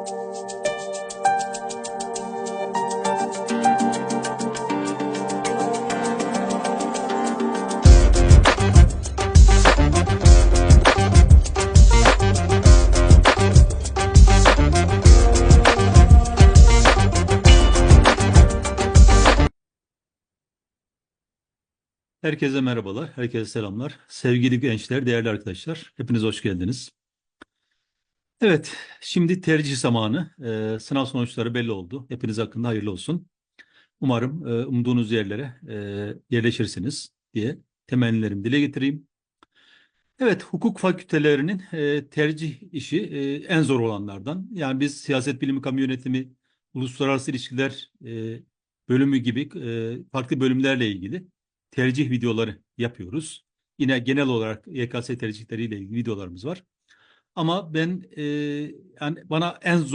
Herkese merhabalar, herkese selamlar. Sevgili gençler, değerli arkadaşlar, hepiniz hoş geldiniz. Evet, şimdi tercih zamanı. Ee, sınav sonuçları belli oldu. Hepiniz hakkında hayırlı olsun. Umarım e, umduğunuz yerlere e, yerleşirsiniz diye temennilerimi dile getireyim. Evet, hukuk fakültelerinin e, tercih işi e, en zor olanlardan. Yani biz siyaset bilimi, kamu yönetimi, uluslararası ilişkiler e, bölümü gibi e, farklı bölümlerle ilgili tercih videoları yapıyoruz. Yine genel olarak YKS tercihleriyle ilgili videolarımız var. Ama ben e, yani bana en zor